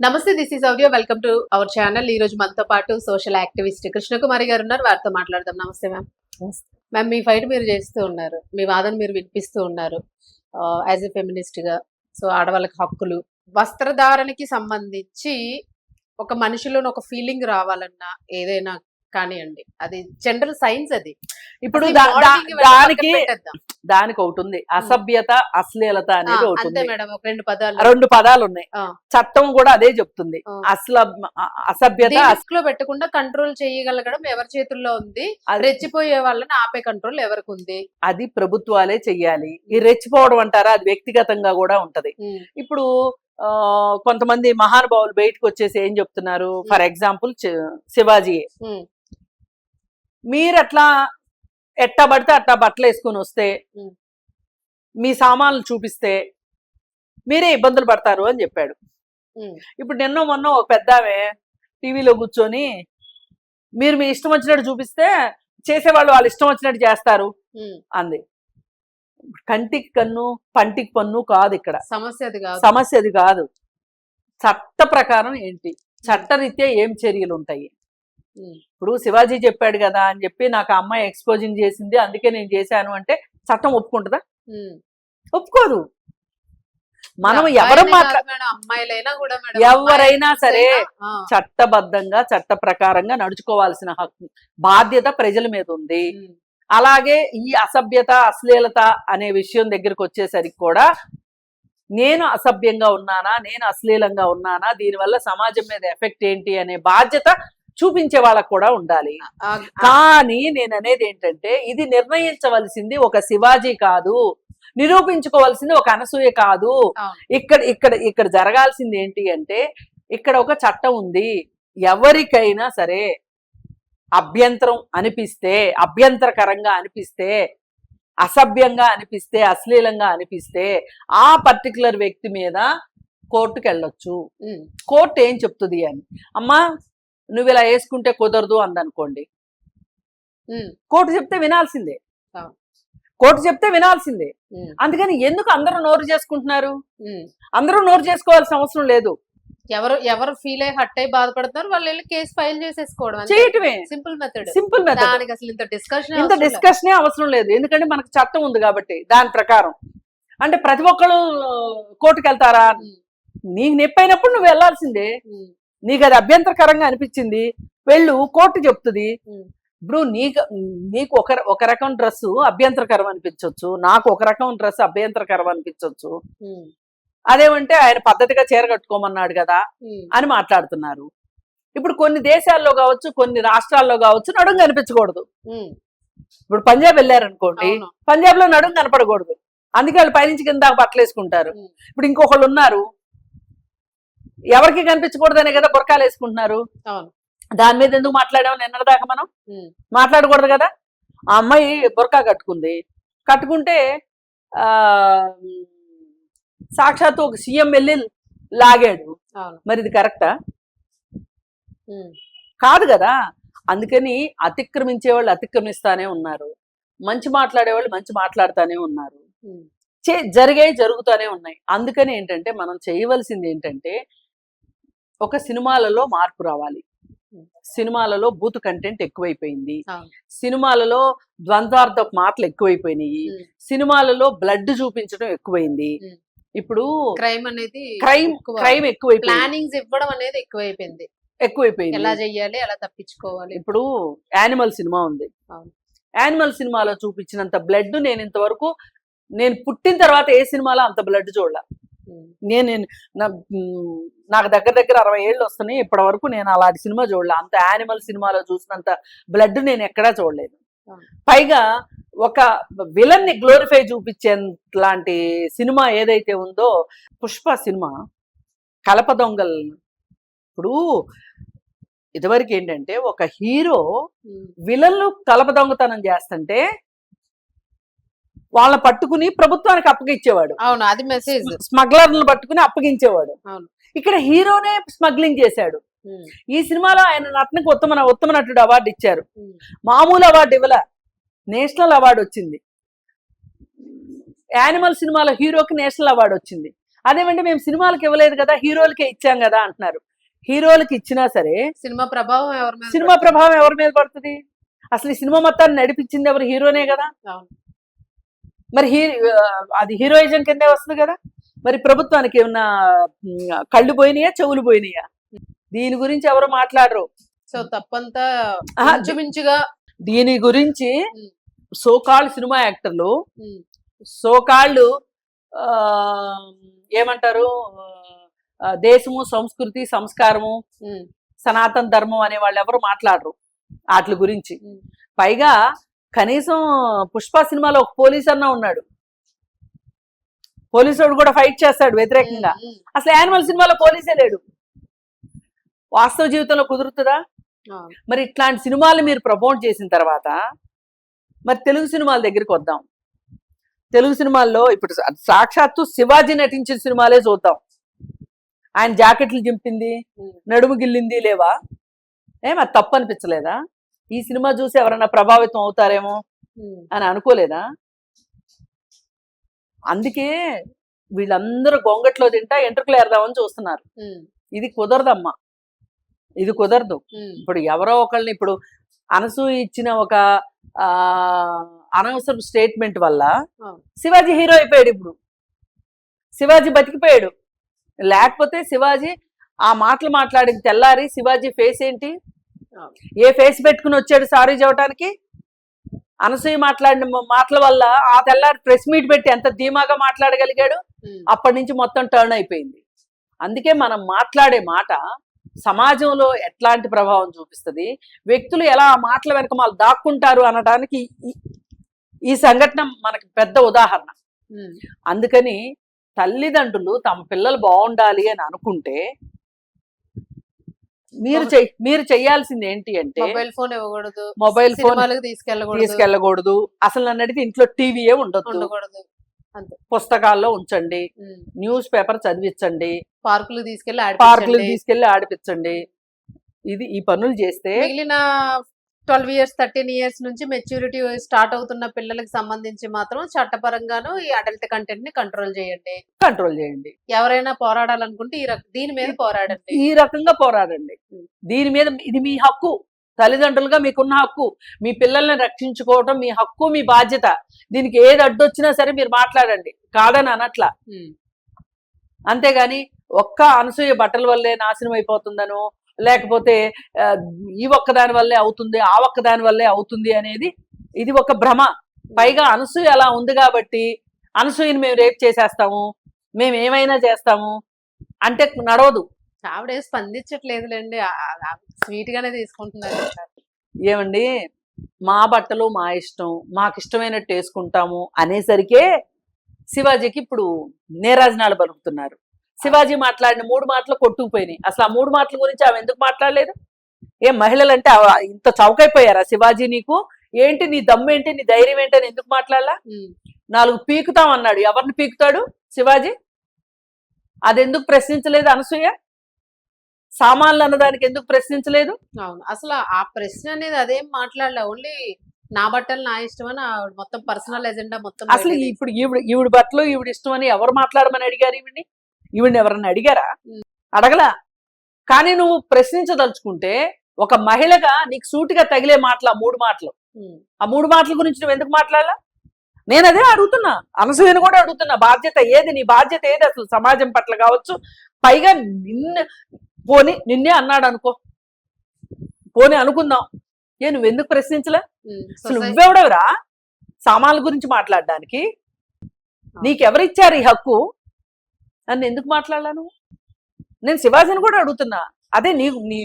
నమస్తే this is audio welcome to our channel ఈ రోజు మనతో పాటు సోషల్ యాక్టివిస్ట్ కృష్ణకుమారి గారు ఉన్నారు. వారితో మాట్లాడదాం. నమస్తే మ్యామ్ మ్యామ్ మీ ఫైట్ మీరు చేస్తూ ఉన్నారు. మీ వాదన మీరు వినిపిస్తూ ఉన్నారు. యాజ్ ఎ ఫెమినిస్ట్గా. సో ఆడవాళ్ళకి హక్కులు. వస్త్రధారణకి సంబంధించి ఒక మనిషిలోని ఒక ఫీలింగ్ రావాలన్నా ఏదైనా కానివ్వండి. అది జనరల్ సైన్స్ అది. ఇప్పుడు దానికి. దానికి ఒకటి ఉంది అసభ్యత అశ్లీలత అనేది ఒకటి మేడం ఒక రెండు పదాలు. రెండు పదాలు ఉన్నాయి. చట్టం కూడా అదే చెప్తుంది. అసలు అసభ్యత లో పెట్టకుండా కంట్రోల్ చేయగలగడం ఎవరి చేతుల్లో ఉంది? అది- రెచ్చిపోయే వాళ్ళని ఆపే కంట్రోల్ ఎవరికి ఉంది? అది ప్రభుత్వాలే చెయ్యాలి. ఈ రెచ్చిపోవడం అంటారా? అది వ్యక్తిగతంగా కూడా ఉంటది. ఉమ్, ఇప్పుడు కొంతమంది మహానుభావులు బయటకు వచ్చేసి ఏం చెప్తున్నారు? ఫర్ ఎగ్జాంపుల్ శివాజీ ఉమ్, మీరు అట్లా ఎట్టా పడితే అట్టా బట్టలు వేసుకుని వస్తే. మీ సామాన్లు చూపిస్తే మీరే ఇబ్బందులు పడతారు అని చెప్పాడు. ఇప్పుడు నిన్న మొన్న ఒక పెద్ద టీవీలో కూర్చొని మీరు మీ ఇష్టం వచ్చినట్టు చూపిస్తే చేసేవాళ్ళు వాళ్ళు ఇష్టం వచ్చినట్టు చేస్తారు. అంది. కంటికి కన్ను పంటికి పన్ను కాదు ఇక్కడ. సమస్య అది కాదు. సమస్య అది కాదు. చట్ట ప్రకారం ఏంటి? చట్టరీత్యా ఏం చర్యలు ఉంటాయి? ఇప్పుడు శివాజీ చెప్పాడు కదా అని చెప్పి నాకు ఆ అమ్మాయి ఎక్స్పోజింగ్ చేసింది అందుకే నేను చేశాను అంటే చట్టం ఒప్పుకుంటుందా. ఒప్పుకోదు. మనం ఎవరు ఎవరైనా సరే చట్టబద్ధంగా చట్ట ప్రకారంగా నడుచుకోవాల్సిన హక్కు బాధ్యత ప్రజల మీద ఉంది. అలాగే ఈ అసభ్యత అశ్లీలత అనే విషయం దగ్గరికి వచ్చేసరికి కూడా నేను అసభ్యంగా ఉన్నానా నేను అశ్లీలంగా ఉన్నానా దీనివల్ల సమాజం మీద ఎఫెక్ట్ ఏంటి అనే బాధ్యత చూపించే వాళ్ళకు కూడా ఉండాలి. కానీ నేను అనేది ఏంటంటే ఇది నిర్ణయించవలసింది ఒక శివాజీ కాదు. నిరూపించుకోవాల్సింది ఒక అనసూయ కాదు. ఇక్కడ ఇక్కడ ఇక్కడ జరగాల్సింది ఏంటి అంటే ఇక్కడ ఒక చట్టం ఉంది. ఎవరికైనా సరే అభ్యంతరం అనిపిస్తే అభ్యంతరకరంగా అనిపిస్తే అసభ్యంగా అనిపిస్తే అశ్లీలంగా అనిపిస్తే ఆ పర్టికులర్ వ్యక్తి మీద కోర్టుకు వెళ్ళొచ్చు కోర్టు ఏం చెప్తుంది అని? అమ్మా నువ్వు ఇలా వేసుకుంటే కుదరదు అందనుకోండి. కోర్టు చెప్తే వినాల్సిందే. కోర్టు చెప్తే వినాల్సిందే. అందుకని ఎందుకు అందరూ నోరు చేసుకుంటున్నారు. అందరూ నోరు చేసుకోవాల్సిన అవసరం లేదు. ఎవరు ఎవరు ఫీల్ అయ్యి హట్ అయ్యి బాధపడుతున్నారు వాళ్ళు వెళ్ళి కేసు ఫైల్ చేసేసుకోవడం చేయటమే. సింపుల్ మెథడ్ సింపుల్ మెథడ్ దానికి అసలు ఇంత డిస్కషన్ ఇంత డిస్కషనే అవసరం లేదు. ఎందుకంటే మనకు చట్టం ఉంది కాబట్టి దాని ప్రకారం. అంటే ప్రతి ఒక్కళ్ళు కోర్టుకు వెళ్తారా నీకు నొప్పి అయినప్పుడు నువ్వు వెళ్ళాల్సిందే. నీకు అది అభ్యంతరకరంగా అనిపించింది. వెళ్ళు కోర్టు చెప్తుంది. ఇప్పుడు నీకు నీకు ఒక ఒక రకం డ్రెస్ అభ్యంతరకరం అనిపించవచ్చు నాకు ఒక రకం డ్రెస్ అభ్యంతరకరం అనిపించవచ్చు అదేమంటే ఆయన పద్ధతిగా చీర కట్టుకోమన్నాడు కదా అని మాట్లాడుతున్నారు. ఇప్పుడు కొన్ని దేశాల్లో కావచ్చు కొన్ని రాష్ట్రాల్లో కావచ్చు నడుము కనిపించకూడదు. ఇప్పుడు పంజాబ్ వెళ్ళారనుకోండి పంజాబ్లో నడుము కనపడకూడదు. అందుకే వాళ్ళు పైనుంచి కింద బట్టలు వేసుకుంటారు. ఇప్పుడు ఇంకొకళ్ళు ఉన్నారు. ఎవరికి కనిపించకూడదనే కదా బురకాలు వేసుకుంటున్నారు? దాని మీద ఎందుకు మాట్లాడాము నిన్నటిదాకా మనం? ఉమ్, మాట్లాడకూడదు కదా? ఆ అమ్మాయి బురకా కట్టుకుంది. కట్టుకుంటే ఆ సాక్షాత్తు ఒక సీఎం వెళ్ళి లాగాడు. మరి ఇది కరెక్టా? కాదు కదా? అందుకని అతిక్రమించే వాళ్ళు అతిక్రమిస్తానే ఉన్నారు. మంచి మాట్లాడే వాళ్ళు మంచి మాట్లాడుతానే ఉన్నారు. చే జరిగే జరుగుతూనే ఉన్నాయి. అందుకని ఏంటంటే మనం చేయవలసింది ఏంటంటే ఒక సినిమాలలో మార్పు రావాలి సినిమాలలో బూత్ కంటెంట్ ఎక్కువైపోయింది. సినిమాలలో ద్వంద్వార్థ మాటలు ఎక్కువైపోయినాయి. సినిమాలలో బ్లడ్ చూపించడం ఎక్కువైంది. ఇప్పుడు క్రైమ్ అనేది క్రైమ్ ఎక్కువ. క్రైమ్ ఎక్కువైపోయింది ప్లానింగ్స్ ఇవ్వడం అనేది ఎక్కువైపోయింది ఎక్కువైపోయింది ఎలా చెయ్యాలి ఎలా తప్పించుకోవాలి ఇప్పుడు యానిమల్ సినిమా ఉంది. యానిమల్ సినిమాలో చూపించినంత బ్లడ్ నేను ఇంతవరకు నేను పుట్టిన తర్వాత ఏ సినిమాలో అంత బ్లడ్ చూడలే నేను నాకు దగ్గర దగ్గర అరవై ఏళ్ళు వస్తున్నాయి. ఇప్పటి వరకు నేను అలాంటి సినిమా చూడలే. అంత యానిమల్ సినిమాలో చూసినంత బ్లడ్ నేను ఎక్కడా చూడలేదు. పైగా ఒక విలన్ని గ్లోరిఫై చూపించే లాంటి సినిమా ఏదైతే ఉందో పుష్ప సినిమా కలప దొంగల్. ఇప్పుడు ఇదివరకు ఏంటంటే ఒక హీరో విలన్లు కలప దొంగతనం చేస్తుంటే వాళ్ళని పట్టుకుని ప్రభుత్వానికి అప్పగించేవాడు. అవును అది మెసేజ్ స్మగ్లర్లను పట్టుకుని అప్పగించేవాడు. అవును. ఇక్కడ హీరోనే స్మగ్లింగ్ చేశాడు. ఈ సినిమాలో ఆయన నటనకు ఉత్తమ ఉత్తమ నటుడు అవార్డు ఇచ్చారు. మామూలు అవార్డు ఇవ్వల. నేషనల్ అవార్డు వచ్చింది. యానిమల్ సినిమాలో హీరోకి నేషనల్ అవార్డు వచ్చింది. అదేమంటే మేము సినిమాలకు ఇవ్వలేదు కదా హీరోలకే ఇచ్చాం కదా అంటున్నారు. హీరోలకి ఇచ్చినా సరే సినిమా ప్రభావం ఎవరి సినిమా? ప్రభావం ఎవరి మీద పడుతుంది? అసలు ఈ సినిమా మొత్తాన్ని నడిపించింది ఎవరు? హీరోనే కదా. మరి హీ అది హీరోయిజం కిందే వస్తుంది కదా. మరి ప్రభుత్వానికి ఏమన్నా కళ్ళు పోయినాయా చెవులు పోయినాయా? దీని గురించి ఎవరు మాట్లాడరు. సో తప్పంతా ఇంచుమించుగా దీని గురించి. సోకాళ్ళు సినిమా యాక్టర్లు సోకాళ్ళు ఏమంటారు దేశము సంస్కృతి సంస్కారము సనాతన ధర్మం అనే వాళ్ళు ఎవరు మాట్లాడరు. వాటి గురించి. పైగా కనీసం పుష్ప సినిమాలో ఒక పోలీస్ అన్న ఉన్నాడు. పోలీసు కూడా ఫైట్ చేస్తాడు వ్యతిరేకంగా. అసలు యానిమల్ సినిమాలో పోలీసే లేడు. వాస్తవ జీవితంలో కుదురుతుందా. మరి ఇట్లాంటి సినిమాలు మీరు ప్రమోట్ చేసిన తర్వాత మరి తెలుగు సినిమాల దగ్గరికి వద్దాం. తెలుగు సినిమాల్లో ఇప్పుడు సాక్షాత్తు శివాజీ నటించిన సినిమాలే చూద్దాం. ఆయన జాకెట్లు చింపింది. నడుము గిల్లింది లేవా? ఏం అది తప్పు అనిపించలేదా? ఈ సినిమా చూసి ఎవరైనా ప్రభావితం అవుతారేమో అని అనుకోలేదా? అందుకే వీళ్ళందరూ గొంగట్లో తింటా ఎంట్రుకలు ఏరదామని చూస్తున్నారు. ఇది కుదరదమ్మా. ఇది కుదరదు. ఇప్పుడు ఎవరో ఒకళ్ళని ఇప్పుడు అనసూయ ఇచ్చిన ఒక ఆ అనవసరం స్టేట్మెంట్ వల్ల. శివాజీ హీరో అయిపోయాడు ఇప్పుడు. శివాజీ బతికిపోయాడు. లేకపోతే శివాజీ ఆ మాటలు మాట్లాడిన తెల్లారి శివాజీ ఫేస్ ఏంటి. ఏ ఫేస్ పెట్టుకుని వచ్చాడు సారీ చెప్పడానికి అనసూయ మాట్లాడిన మాటల వల్ల ఆ తెల్లారి ప్రెస్ మీట్ పెట్టి ఎంత ధీమాగా మాట్లాడగలిగాడు? అప్పటి నుంచి మొత్తం టర్న్ అయిపోయింది. అందుకే మనం మాట్లాడే మాట సమాజంలో ఎట్లాంటి ప్రభావం చూపిస్తుంది? వ్యక్తులు ఎలా ఆ మాటల వెనక వాళ్ళు దాక్కుంటారు అనడానికి ఈ- సంఘటన మనకి పెద్ద ఉదాహరణ. అందుకని తల్లిదండ్రులు తమ పిల్లలు బాగుండాలి అని అనుకుంటే మీరు మీరు చెయ్యాల్సింది ఏంటి అంటే మొబైల్ ఫోన్ ఇవ్వకూడదు మొబైల్ ఫోన్ తీసుకెళ్ళకూడదు. తీసుకెళ్ళకూడదు. అసలు నన్ను అడిగితే ఇంట్లో టీవీయే ఉండకూడదు. పుస్తకాల్లో ఉంచండి. న్యూస్ పేపర్ చదివించండి పార్కులు తీసుకెళ్ళి ఆడిపించండి. తీసుకెళ్ళి ఆడిపించండి. ఇది ఈ పనులు చేస్తే మిగిలిన ట్వెల్వ్ ఇయర్స్ థర్టీన్ ఇయర్స్ నుంచి మెచ్యూరిటీ స్టార్ట్ అవుతున్న పిల్లలకు సంబంధించి మాత్రం చట్టపరంగాను ఈ అడల్ట్ కంటెంట్ని కంట్రోల్ చేయండి. కంట్రోల్ చేయండి. ఎవరైనా పోరాడాలనుకుంటే ఈ రక- దీని మీద పోరాడండి. ఈ రకంగా పోరాడండి. దీని మీద ఇది మీ హక్కు. తల్లిదండ్రులుగా మీకున్న హక్కు. మీ పిల్లల్ని రక్షించుకోవడం మీ హక్కు మీ బాధ్యత. దీనికి ఏది అడ్డొచ్చినా సరే మీరు మాట్లాడండి. కాదని అనట్లా. అంతేగాని ఒక్క అనసూయ బట్టల వల్లే నాశనం అయిపోతుందనో లేకపోతే ఈ ఒక్క దాని వల్లే అవుతుంది ఆ ఒక్క దాని వల్లే అవుతుంది అనేది ఇది ఒక భ్రమ. పైగా అనసూయ అలా ఉంది కాబట్టి అనసూయని మేము రేప్ చేసేస్తాము మేము ఏమైనా చేస్తాము అంటే నడవదు. ఆవిడ స్పందించట్లేదులేండి స్వీట్ గానే తీసుకుంటున్నారు. ఏమండి? మా బట్టలు మా ఇష్టం మాకు ఇష్టమైనట్టు వేసుకుంటాము అనేసరికే శివాజీకి ఇప్పుడు నేరాజనాలు పలుకుతున్నారు. శివాజీ మాట్లాడిన మూడు మాటలు కొట్టుకుపోయినాయి. అసలు ఆ మూడు మాటల గురించి ఆమె ఎందుకు మాట్లాడలేదు? ఏం మహిళలంటే ఇంత చౌకైపోయారా శివాజీ నీకు? ఏంటి నీ దమ్ము ఏంటి? నీ ధైర్యం ఏంటి అని ఎందుకు మాట్లాడాలా? నాలుగు పీకుతాం అన్నాడు. ఎవరిని పీకుతాడు శివాజీ? అదెందుకు ప్రశ్నించలేదు అనసూయ? సామాన్లు అన్నదానికి ఎందుకు ప్రశ్నించలేదు? అవును. అసలు ఆ ప్రశ్న అనేది అదేం మాట్లాడలే. ఓన్లీ నా బట్టలు నా ఇష్టం అని ఆవిడ మొత్తం పర్సనల్ ఎజెండా మొత్తం అసలు ఇప్పుడు ఈవిడ ఈవిడ బట్టలు ఈవిడ ఇష్టం అని ఎవరు మాట్లాడమని అడిగారు ఈవిడ్ని? ఈవిడ్ని ఎవరన్నా అడిగారా. అడగలా. కానీ నువ్వు ప్రశ్నించదలుచుకుంటే ఒక మహిళగా నీకు సూటిగా తగిలే మాటలు ఆ మూడు మాటలు. ఆ మూడు మాటల గురించి నువ్వు ఎందుకు మాట్లాడాలా? నేను అదే అడుగుతున్నా. అనసూయను కూడా అడుగుతున్నా. బాధ్యత ఏది? నీ బాధ్యత ఏది? అసలు సమాజం పట్ల కావచ్చు. పైగా నిన్న పోని నిన్నే అన్నాడు అనుకో. పోని అనుకుందాం. ఏ నువ్వు ఎందుకు ప్రశ్నించలే? అసలు నువ్వెవడవురా? సామాన్ల గురించి మాట్లాడడానికి. నీకెవరిచ్చారు ఈ హక్కు? నన్ను ఎందుకు మాట్లాడాను నేను శివాజీని కూడా అడుగుతున్నా. అదే నీ నీ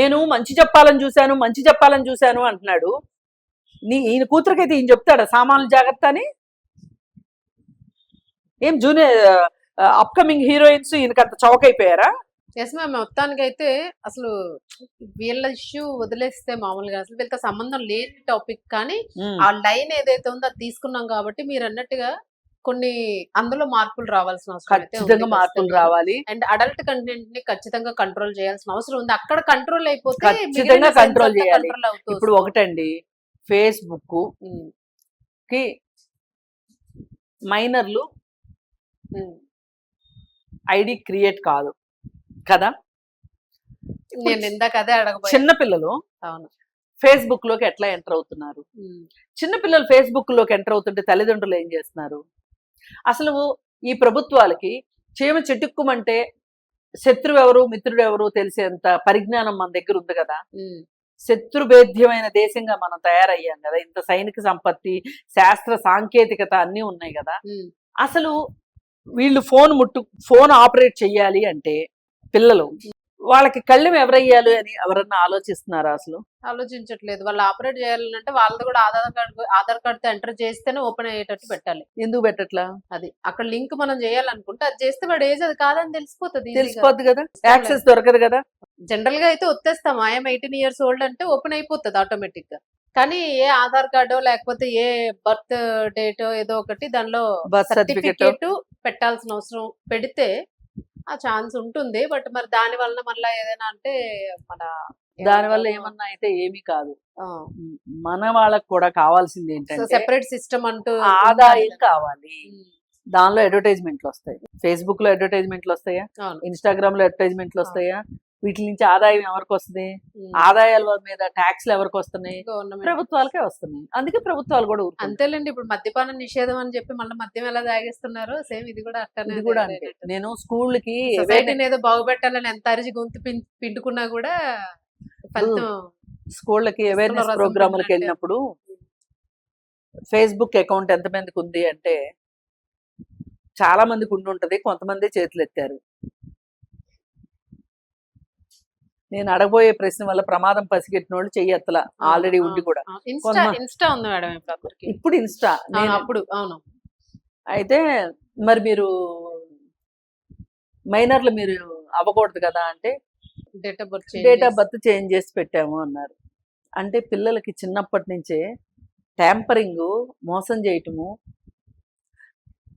నేను మంచి చెప్పాలని చూశాను మంచి చెప్పాలని చూశాను అంటున్నాడు. నీ ఈయన కూతురికైతే ఈయన చెప్తాడా సామాన్లు జాగ్రత్త అని? ఏం జూనియర్ అప్కమింగ్ హీరోయిన్స్ ఈయనకి అంత చౌకైపోయారా? ఎస్ మ్యామ్ మొత్తానికి అయితే అసలు వీళ్ళ ఇష్యూ వదిలేస్తే మామూలుగా అసలు వీళ్ళతో సంబంధం లేని టాపిక్ కానీ ఆ లైన్ ఏదైతే ఉందో అది తీసుకున్నాం కాబట్టి మీరు అన్నట్టుగా కొన్ని అందులో మార్పులు రావాల్సిన అవసరం ఖచ్చితంగా మార్పులు. రావాలి. అండ్ అడల్ట్ కంటెంట్ని ఖచ్చితంగా కంట్రోల్ చేయాల్సిన అవసరం ఉంది. అక్కడ కంట్రోల్ అయిపోతే ఖచ్చితంగా చేయాలి. కంట్రోల్ అవుతుంది ఇప్పుడు ఒకటండి ఫేస్బుక్కి మైనర్లు ఐడి క్రియేట్ కాదు. కదా? నేను ఇందాక అదే అడగబోయా. చిన్న పిల్లలు అవును. ఫేస్బుక్లోకి ఎట్లా ఎంటర్ అవుతున్నారు? ఉమ్, చిన్న పిల్లలు ఫేస్బుక్లోకి ఎంటర్ అవుతుంటే తల్లిదండ్రులు ఏం చేస్తున్నారు? అసలు ఈ ప్రభుత్వాలకి చీమ చెట్టుక్కుమంటే శత్రువు ఎవరు మిత్రుడు ఎవరు తెలిసేంత పరిజ్ఞానం మన దగ్గర ఉంది కదా. శత్రుభేద్యమైన దేశంగా మనం తయారయ్యాం కదా. ఇంత సైనిక సంపత్తి శాస్త్ర సాంకేతికత అన్నీ ఉన్నాయి కదా. అసలు వీళ్ళు ఫోన్ ముట్టు ఫోన్ ఆపరేట్ చెయ్యాలి అంటే పిల్లలు వాళ్ళకి కళ్ళెం ఎవరయ్యాలి అని ఎవరన్నా ఆలోచిస్తున్నారా అసలు? ఆలోచించట్లేదు. వాళ్ళు ఆపరేట్ చేయాలంటే వాళ్ళది కూడా ఆధార్ కార్డు ఆధార్ కార్డుతో ఎంటర్ చేస్తేనే ఓపెన్ అయ్యేటట్టు పెట్టాలి. ఎందుకు పెట్టట్లా? అది అక్కడ లింక్ మనం చేయాలనుకుంటే అది చేస్తే వాడు ఏజ్ అది కాదని తెలిసిపోతుంది తెలిసిపోద్ది కదా? యాక్సెస్ దొరకదు కదా? జనరల్గా అయితే వచ్చేస్తాం ఐఎమ్ ఎయిటీన్ ఇయర్స్ ఓల్డ్ అంటే ఓపెన్ అయిపోతుంది ఆటోమేటిక్గా కానీ ఏ ఆధార్ కార్డో లేకపోతే ఏ బర్త్ డేట్ ఏదో ఒకటి దానిలో సర్టిఫికేట్ పెట్టాల్సిన అవసరం పెడితే ఆ ఛాన్స్ ఉంటుంది. బట్ మరి దాని వలన మళ్ళీ ఏదైనా అంటే మన దాని వల్ల ఏమన్నా అయితే ఏమీ కాదు. మన వాళ్ళకి కూడా కావాల్సింది ఏంటంటే సెపరేట్ సిస్టమ్ అంటూ ఆదాయం కావాలి. దానిలో అడ్వర్టైజ్మెంట్లు వస్తాయి. ఫేస్బుక్లో అడ్వర్టైజ్మెంట్లు వస్తాయా? ఇన్స్టాగ్రామ్లో అడ్వర్టైజ్మెంట్లు వస్తాయా? వీటి నుంచి ఆదాయం ఎవరికి వస్తుంది ఆదాయాల మీద ట్యాక్స్లు ఎవరికి వస్తున్నాయి? ప్రభుత్వాలకే వస్తున్నాయి. అందుకే ప్రభుత్వాలు కూడా. అంతేలేండి ఇప్పుడు మద్యపాన నిషేధం అని చెప్పి మళ్ళీ మద్యం ఎలా తాగేస్తున్నారు సేమ్ ఇది కూడా అట్టనే కూడా నేను స్కూళ్ళకి సొసైటీని ఏదో బాగుపెట్టాలని ఎంత అరిచి గొంతు పిండుకున్నా కూడా ఫలితం స్కూళ్ళకి అవేర్నెస్ ప్రోగ్రాములకి. వెళ్ళినప్పుడు ఫేస్బుక్ అకౌంట్ ఎంత మందికి ఉంది అంటే చాలా మందికి ఉండి ఉంటది కొంతమంది చేతులు ఎత్తారు. నేను అడగబోయే ప్రశ్న వల్ల ప్రమాదం పసిగట్టిన వాళ్ళు చెయ్యత్తల ఆల్రెడీ ఉండి కూడా. ఇన్స్టా ఉంది మేడం ఇప్పుడు ఇన్స్టా. అవును, అప్పుడు అవును. అయితే మరి మీరు మైనర్లు మీరు అవ్వకూడదు కదా అంటే date of birth date of birth change చేసి పెట్టాము అన్నారు. అంటే పిల్లలకి చిన్నప్పటి నుంచే ట్యాంపరింగ్ మోసం చేయటము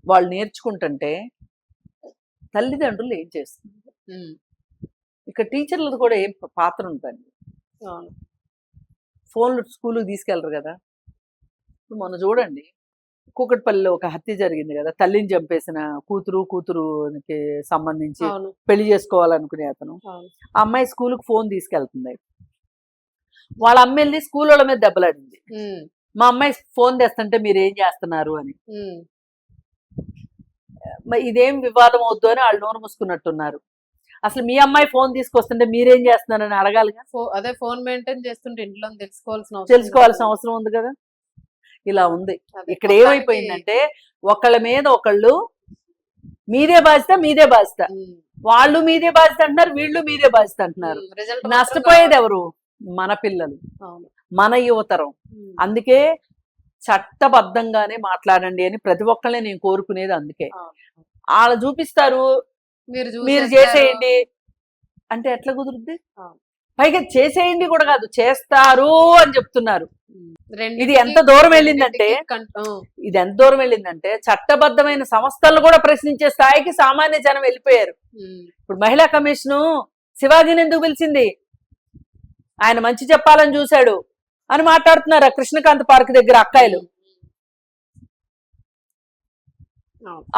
వాళ్ళు నేర్చుకుంటుంటే తల్లిదండ్రులు ఏం చేస్తున్నారు? ఇక టీచర్లది కూడా ఏం పాత్ర ఉంటుంది అవును. ఫోన్లు స్కూల్కి తీసుకెళ్ళరు కదా. ఇప్పుడు మొన్న చూడండి కూకట్పల్లిలో ఒక హత్య జరిగింది కదా. తల్లిని చంపేసిన కూతురు కూతురుకి సంబంధించి పెళ్ళి చేసుకోవాలనుకునే అతను. ఆ అమ్మాయి స్కూల్కి ఫోన్ తీసుకెళ్తుంది. వాళ్ళ అమ్మ వెళ్ళి స్కూల్ వాళ్ళ మీద దెబ్బలాడింది. మా అమ్మాయి ఫోన్ తెస్తుంటే మీరు ఏం చేస్తున్నారు అని. ఇదేం వివాదం అవుద్దు అని వాళ్ళు నోరు మూసుకున్నట్టున్నారు. అసలు మీ అమ్మాయి ఫోన్ తీసుకొస్తుంటే మీరేం చేస్తున్నారని అడగాలిగా ఫో- అదే ఫోన్ మెయింటైన్ చేస్తుంటే ఇంట్లో తెలుసుకోవాల్సిన అవసరం తెలుసుకోవాల్సిన. అవసరం ఉంది కదా. ఇలా ఉంది. ఇక్కడ ఏమైపోయిందంటే ఒకళ్ళ మీద ఒకళ్ళు మీదే బాధ్యత మీదే బాధ్యత. వాళ్ళు మీదే బాధ్యత అంటున్నారు వీళ్ళు మీదే బాధ్యత అంటున్నారు. నష్టపోయేది ఎవరు? మన పిల్లలు. మన యువతరం. అందుకే చట్టబద్ధంగానే మాట్లాడండి అని ప్రతి ఒక్కళ్ళని నేను కోరుకునేది అందుకే. వాళ్ళు చూపిస్తారు మీరు. చేసేయండి. అంటే ఎట్లా కుదురుద్ది. పైగా చేసేయండి కూడా కాదు చేస్తారు అని చెప్తున్నారు. ఇది ఎంత దూరం వెళ్ళిందంటే ఇది ఎంత దూరం వెళ్ళిందంటే చట్టబద్ధమైన సంస్థలను కూడా ప్రశ్నించే స్థాయికి సామాన్య జనం వెళ్ళిపోయారు. ఇప్పుడు మహిళా కమిషను శివాజీని ఎందుకు పిలిచింది? ఆయన మంచి చెప్పాలని చూశాడు అని మాట్లాడుతున్నారు కృష్ణకాంత్ పార్క్ దగ్గర అక్కాయిలు.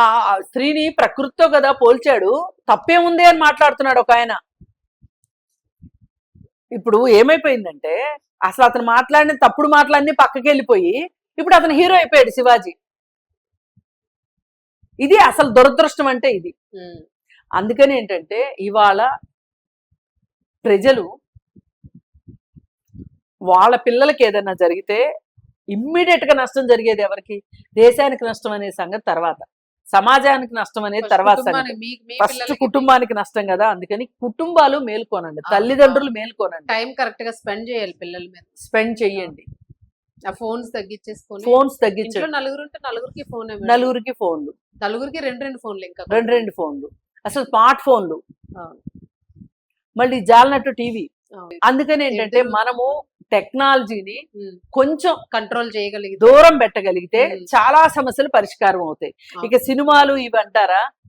ఆ స్త్రీని ప్రకృతితో కదా పోల్చాడు తప్పేముంది అని మాట్లాడుతున్నాడు ఒక ఆయన. ఇప్పుడు ఏమైపోయిందంటే అసలు అతను మాట్లాడిన తప్పుడు మాటలన్నీ పక్కకి వెళ్ళిపోయి ఇప్పుడు అతను హీరో అయిపోయాడు శివాజీ. ఇది అసలు దురదృష్టం అంటే ఇది. అందుకని ఏంటంటే ఇవాళ ప్రజలు వాళ్ళ పిల్లలకి ఏదైనా జరిగితే ఇమ్మీడియట్గా నష్టం జరిగేది ఎవరికి? దేశానికి నష్టం అనే సంగతి తర్వాత. సమాజానికి నష్టం అనేది తర్వాత ఫస్ట్ కుటుంబానికి నష్టం కదా అందుకని కుటుంబాలు మేల్కోనండి. తల్లిదండ్రులు మేల్కోనండి. టైం కరెక్ట్గా స్పెండ్ చేయాలి పిల్లల మీద. స్పెండ్ చెయ్యండి. ఆ ఫోన్స్ తగ్గించేసుకొని ఫోన్స్ తగ్గించండి. నలుగురు ఉంటే నలుగురికి ఫోన్ నలుగురికి ఫోన్లు నలుగురికి రెండు రెండు ఫోన్లు ఇంకా రెండు రెండు ఫోన్లు అసలు స్మార్ట్ ఫోన్లు. మళ్ళీ జాలనట్టు టీవీ. అందుకని ఏంటంటే? మనము టెక్నాలజీని కొంచెం కంట్రోల్ చేయగలిగితే దూరం పెట్టగలిగితే. చాలా సమస్యలు పరిష్కారం అవుతాయి. ఇక సినిమాలు ఇవి అంటారా